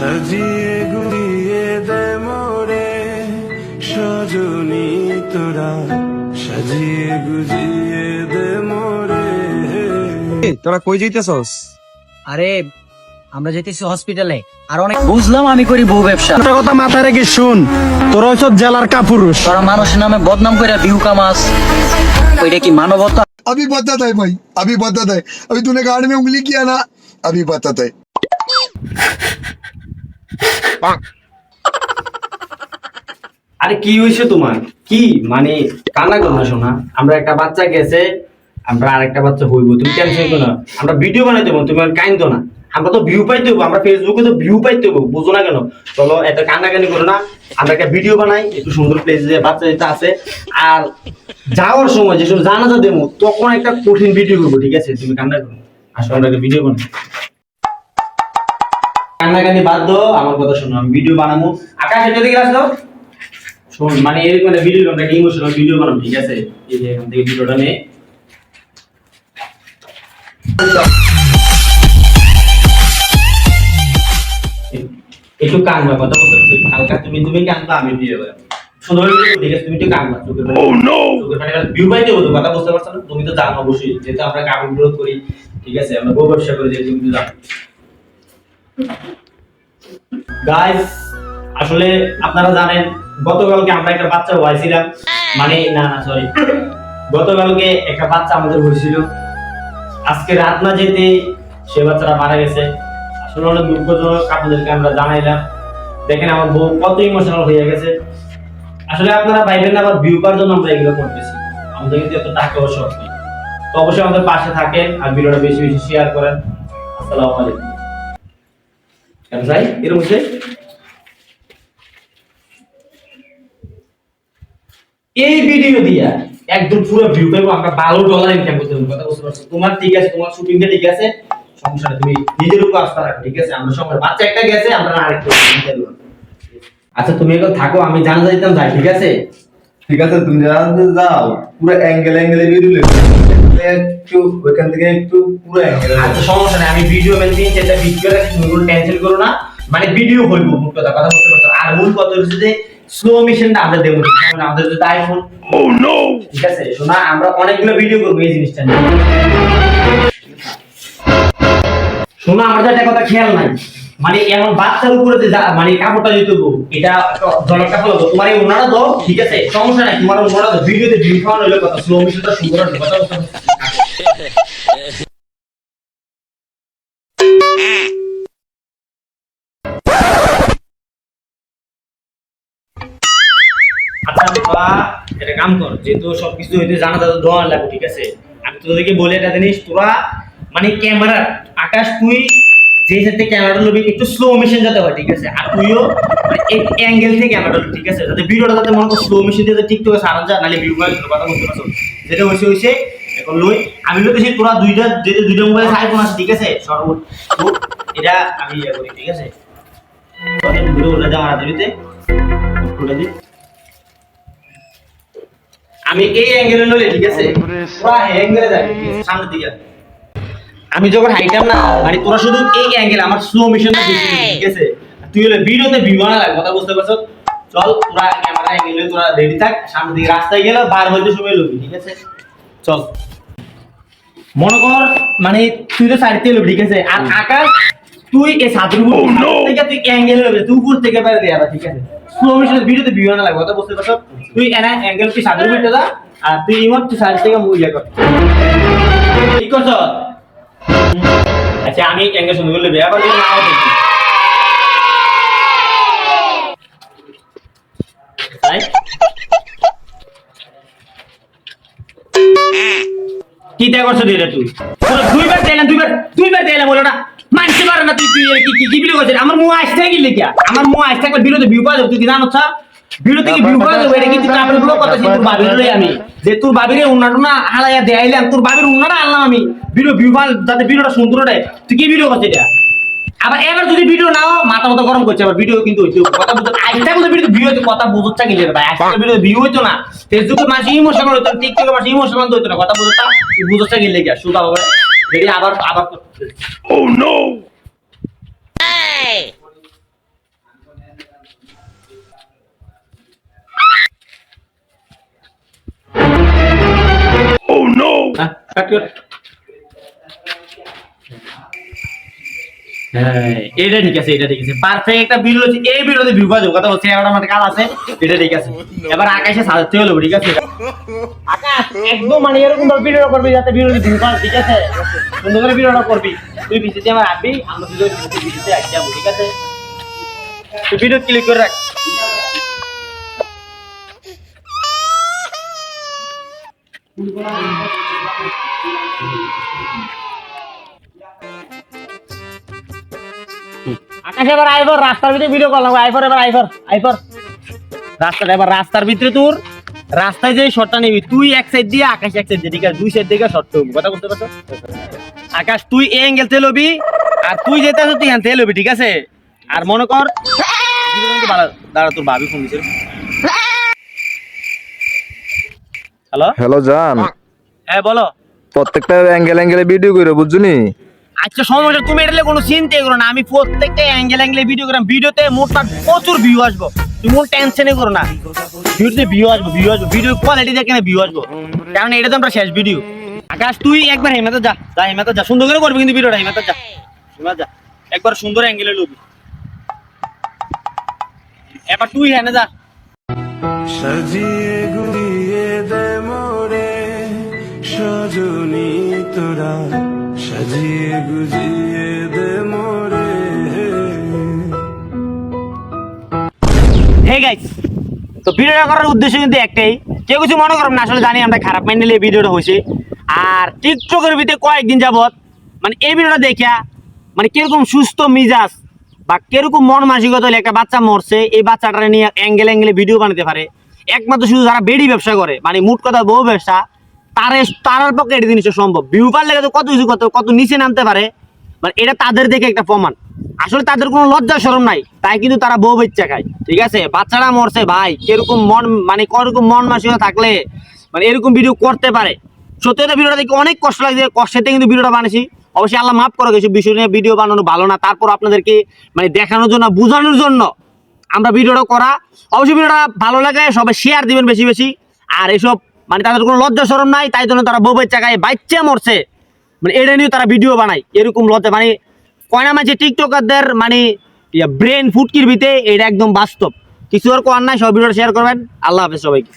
সাজিয়ে গুড়িয়ে দে মোরে সজনী তোরা সাজিয়ে গুজিয়ে দে মোরে তোরা কই যাইতেছস আরে আমরা যেতেছি হসপিটালে আর অনেক বুঝলাম আমি করি বউ ব্যবসা একটা কথা মাথায় রেখে শুন তোরা হচ্ছে জেলার কাপুরুষ তোরা মানুষের নামে বদনাম করে ভিউ কামাস ওইটা কি মানবতা अभी बताता है भाई अभी बताता है अभी तूने गाड़ी में उंगली किया ना अभी बताता है আরে কি হয়েছে তোমার? কি? মানে শোনা। আমরা একটা বাচ্চা গেছে, আমরা আরেকটা বাচ্চা হইব। তুমি না। আমরা ভিডিও তুমি আর না। আমরা তো ভিউ পাইতে হব আমরা ফেসবুকে তো ভিউ পাইতে হব বুঝো না কেন? চলো, এত কান্নাকানি করো না। আমরা একটা ভিডিও বানাই, একটু সুন্দর প্লেস যে বাচ্চা যেটা আছে। আর যাওয়ার সময় যে সময় জানাজা দেবো, তখন একটা কঠিন ভিডিও করব, ঠিক আছে? তুমি কান্না করো আসলে আমরা একটা ভিডিও বানাই। কান্নাকানি বাদ দাও আমার কথা শোনো আমি ভিডিও বানাবো আকাশ এটা দিকে দাও শোন মানে এরকম একটা ভিডিও আমরা একটা ইমোশনাল ভিডিও বানাবো ঠিক আছে? এই যে এখান থেকে ভিডিওটা নে। একটু কানবা কথা বলতে হালকা। তুমি তুমি কানবা আমি দিয়ে দেবো সুন্দর ঠিক আছে? তুমি একটু কানবা চোখের পানি। চোখের ভিউ পাইতে হতো কথা বুঝতে পারছ না? তুমি তো জানো অবশ্যই যেহেতু আমরা কাপড় বিরোধ করি ঠিক আছে? আমরা বউ ব্যবসা করি যেহেতু তুমি তো জানো। গাইস আসলে আপনারা জানেন, গতকালকে আমরা একটা বাচ্চা হয়েছিলাম মানে না না সরি গতকালকে একটা বাচ্চা আমাদের হয়েছিল আজকে রাত না যেতে সে বাচ্চাটা মারা গেছে। আসলে অনেক আপনাদেরকে আমরা জানাইলাম। দেখেন, আমার বউ কত ইমোশনাল হয়ে গেছে। আসলে আপনারা ভাইবেন আবার জন্য আমরা এগুলো করতেছি। আমাদের কিন্তু এত তো অবশ্যই আমাদের পাশে থাকেন আর ভিডিওটা বেশি বেশি শেয়ার করেন। আসসালামু আলাইকুম। কেন এরকম হচ্ছে এই ভিডিও দিয়া একদম পুরো ভিউ পাইবো আমরা ভালো ডলার ইনকাম করতে পারব। কথা বুঝতে পারছ। তোমার ঠিক আছে, তোমার শুটিংটা ঠিক আছে। সমস্যা তুমি নিজের উপর আস্থা রাখো, ঠিক আছে? আমরা সময় বাচ্চা একটা গেছে, আমরা আরেকটা। আচ্ছা তুমি এখন থাকো, আমি জানা যাইতাম যাই, ঠিক আছে? ঠিক আছে, তুমি জানাতে যাও পুরো অ্যাঙ্গেল অ্যাঙ্গেলে ভিডিও একটু ওইখান থেকে একটু পুরো আচ্ছা সমস্যা নেই আমি ভিডিও মেল দিন সেটা তুমি কোনো টেনশন করো না? মানে ভিডিও হইব মূল কথা কথা বলতে পারছ আর মূল কথা হচ্ছে যে স্লো মিশনটা আমরা দেবো মানে আমাদের যদি আইফোন ও নো ঠিক আছে শোনা আমরা অনেকগুলো ভিডিও করব এই জিনিসটা নিয়ে। শোনা আমার একটা কথা খেয়াল নাই। মানে এমন বাচ্চার উপরে যে মানে কাপড়টা দিতে এটা দাও তোমার এই ওনারা দাও ঠিক আছে, সমস্যা নাই তোমার ওনারা দাও ভিডিওতে ভিউ খাওয়ানো হলো কথা স্লো মিশনটা সুন্দর আচ্ছা একটা কাম কর, যেহেতু সবকিছু হইতে জানা দোয়া লাগবে, ঠিক আছে? আমি তোদেরকে বলে একটা জিনিস, তোরা মানে ক্যামেরা আকাশ তুই যে সাথে ক্যামেরাটা লবি একটু স্লো মেশিন যাতে হয় ঠিক আছে? আর তুইও অ্যাঙ্গেল থেকে ক্যামেরাটা ঠিক আছে? যাতে ভিডিওটা যাতে মনে কর স্লো মেশিন দিয়ে সারান যায় নাহলে ভিউ কথা বলতে পারছ। যেটা হয়েছে হয়েছে এখন লই আমি বলতেছি তোরা দুইটা যেটা দুইটা মোবাইল আইফোন আছে ঠিক আছে? সর্বোচ্চ তো এটা আমি ইয়ে করি ঠিক আছে? ভিডিও দিই। আমি এই অ্যাঙ্গেলে লইলে ঠিক আছে? পুরা অ্যাঙ্গেলে যাই সামনের দিকে। আমি যখন হাইটাম না মানে তোরা শুধু এই অ্যাঙ্গেল আমার স্লো মিশনটা দেখবি ঠিক আছে? তুই হলে ভিডিওতে বিমানা লাগে কথা বুঝতে পারছ? চল তোরা ক্যামেরা অ্যাঙ্গেলে তোরা রেডি থাক সামনের দিকে রাস্তায় গেলে বার হইতে সময় লবি ঠিক আছে? চল। মনে কর মানে তুই তো সাইড থেকে লবি ঠিক আছে? আর আকাশ তুই এই সাদের উপর থেকে তুই অ্যাঙ্গেলে লবি তুই উপর থেকে বাইরে দেয়া ঠিক আছে? স্লো মিশন ভিডিওতে বিমানা লাগে কথা বুঝতে পারছ? তুই এনা অ্যাঙ্গেল তুই উপর যা আর তুই ইমত তুই সাইড থেকে মুভ ইয়া কর। ঠিক করছ? আচ্ছা আমি বিয়া দেখি কি দেয়া করছ দিলে তুই দুইবার চাইলাম দুইবার দুইবার চাইলাম বলো না মানতে না তুই কি কি বিলো করছিস আমার মুখ আসতে গেলি কি আমার মুখ আসতে গেলে বিরোধে ভিউ পাওয়া যাবে তুই কি জানো ছা বিরোধে ভিউ পাওয়া যাবে এটা কিন্তু কাপড়গুলো কথা ছিল বাবির আমি। যে তোর বাবিরে উন্নাটো না হালাইয়া দেয়াইলাম তোর বাবির উন্নাটা আনলাম আমি। ভিডিও ভিউ পাল যাতে ভিডিওটা সুন্দর ওঠে তুই কি ভিডিও করছিস এটা? আবার এবার যদি ভিডিও নাও মাথা মতো গরম করছে আবার ভিডিও কিন্তু কথা বুঝতে ভিডিও ভিউ কথা বুঝতে ভাই। ভিডিও ভিউ না। ফেসবুকে মানুষ ইমোশনাল হইতো টিকটকে মানুষ ইমোশনাল হইতো না। কথা বুঝতে বুঝতে গেলে কি শুধু আবার রেডি আবার আবার কাট কর হ্যাঁ এটা ঠিক আছে এটা ঠিক আছে। পারফেক্ট একটা ভিডিও হচ্ছে এই ভিডিওতে ভিউ পাওয়া কথা বলছে এগারোটা মাঠে কাল আছে, এটা ঠিক আছে। এবার আকাশে সাজাতে হলো, ঠিক আছে? আকাশ, একদম মানে এরকম ভাবে ভিডিও করবি, যাতে ভিডিওতে ভিউ পাওয়া ঠিক আছে? সুন্দর করে ভিডিওটা করবি। তুই পিছিয়ে আমার আসবি, আমরা দুজন পিছিয়ে আসি যাব, ঠিক আছে? তুই ভিডিও ক্লিক করে রাখ। আকাশ এবার আইফর রাস্তার ভিতরে ভিডিও করলাম। আইফর এবার আইফর আইফর রাস্তাটা এবার রাস্তার ভিতরে তোর রাস্তায় যে শটটা নিবি তুই এক সাইড দিয়ে আকাশ এক সাইড দিয়ে ঠিক আছে? দুই সাইড দিয়ে শট করবি। কথা বলতে পারছ? আকাশ তুই এই অ্যাঙ্গেল তে লবি আর তুই যেতে তুই হ্যাঁ লবি ঠিক আছে? আর মনে কর দাঁড়া তোর ভাবি ফোন দিছে। হ্যালো হ্যালো জান হ্যাঁ বলো। প্রত্যেকটা অ্যাঙ্গেল অ্যাঙ্গেলে ভিডিও করে বুঝছনি? আচ্ছা সমস্যা তুমি এটা কোনো চিন্তাই করো না। আমি প্রত্যেকটা অ্যাঙ্গেল অ্যাঙ্গেলে ভিডিও করাম। ভিডিওতে মোটমাট প্রচুর ভিউ আসব। তুমি কোনো টেনশনই করো না। ভিডিওতে ভিউ আসব ভিউ আসব। ভিডিও কোয়ালিটি দেখে না ভিউ আসব। কারণ এটা তো আমরা শেষ ভিডিও আকাশ তুই একবার হেমাতে যা। যা হেমাতে যা। সুন্দর করে করবি কিন্তু ভিডিওটা হেমাতে যা। হেমাতে যা। একবার সুন্দর অ্যাঙ্গেলে লবি। এবার তুই হ্যাঁ যা। সাজিয়ে গুজিয়ে দে মোরে সজনী তোরা সাজিয়ে গুজিয়ে দে মোরে হে গাইস তো ভিডিওটা করার উদ্দেশ্য কিন্তু একটাই। কেউ কিছু মনে করব না, আসলে জানি আমরা খারাপ মাইন্ড নিলে ভিডিওটা হয়েছে। আর টিকটকের ভিতরে কয়েকদিন যাবত মানে এই ভিডিওটা দেখিয়া মানে কীরকম সুস্থ মিজাজ বা কীরকম মন মানসিকতা একটা বাচ্চা মরছে, এই বাচ্চাটা নিয়ে অ্যাঙ্গেল অ্যাঙ্গেলে ভিডিও বানাতে পারে। একমাত্র শুধু যারা বেডি ব্যবসা করে মানে মুট কথা বউ ব্যবসা, তারে তারার পক্ষে এটা জিনিসটা সম্ভব। ভিউ পারলে তো কত কিছু কত কত নিচে নামতে পারে মানে এটা তাদের দেখে একটা প্রমাণ। আসলে তাদের কোনো লজ্জা শরম নাই, তাই কিন্তু তারা বউ বাচ্চা খায়, ঠিক আছে? বাচ্চারা মরছে, ভাই, কীরকম মন মানে কীরকম মন মানসিকতা থাকলে মানে এরকম ভিডিও করতে পারে। সত্যি কথা ভিডিওটা দেখে অনেক কষ্ট লাগছে, কষ্টেতে কিন্তু ভিডিওটা বানিয়েছি। অবশ্যই আল্লাহ মাফ করে, কিছু বিষয় নিয়ে ভিডিও বানানো ভালো না, তারপর আপনাদেরকে মানে দেখানোর জন্য, বোঝানোর জন্য আমরা ভিডিওটা করা। অবশ্যই ভিডিওটা ভালো লাগে, সবাই শেয়ার দিবেন বেশি বেশি। আর এসব মানে তাদের কোনো লজ্জা সরম নাই, তাই জন্য তারা বউবের খায় বাচ্চা মরছে। মানে এটা নিয়েও তারা ভিডিও বানায়, এরকম লজ্জা। মানে কয়না মাঝে টিকটকারদের মানে ব্রেন ফুটকির ভিতরে এটা একদম বাস্তব। কিছু আর কোয়ার নাই সব ভিডিওটা শেয়ার করবেন। আল্লাহ হাফেজ সবাইকে।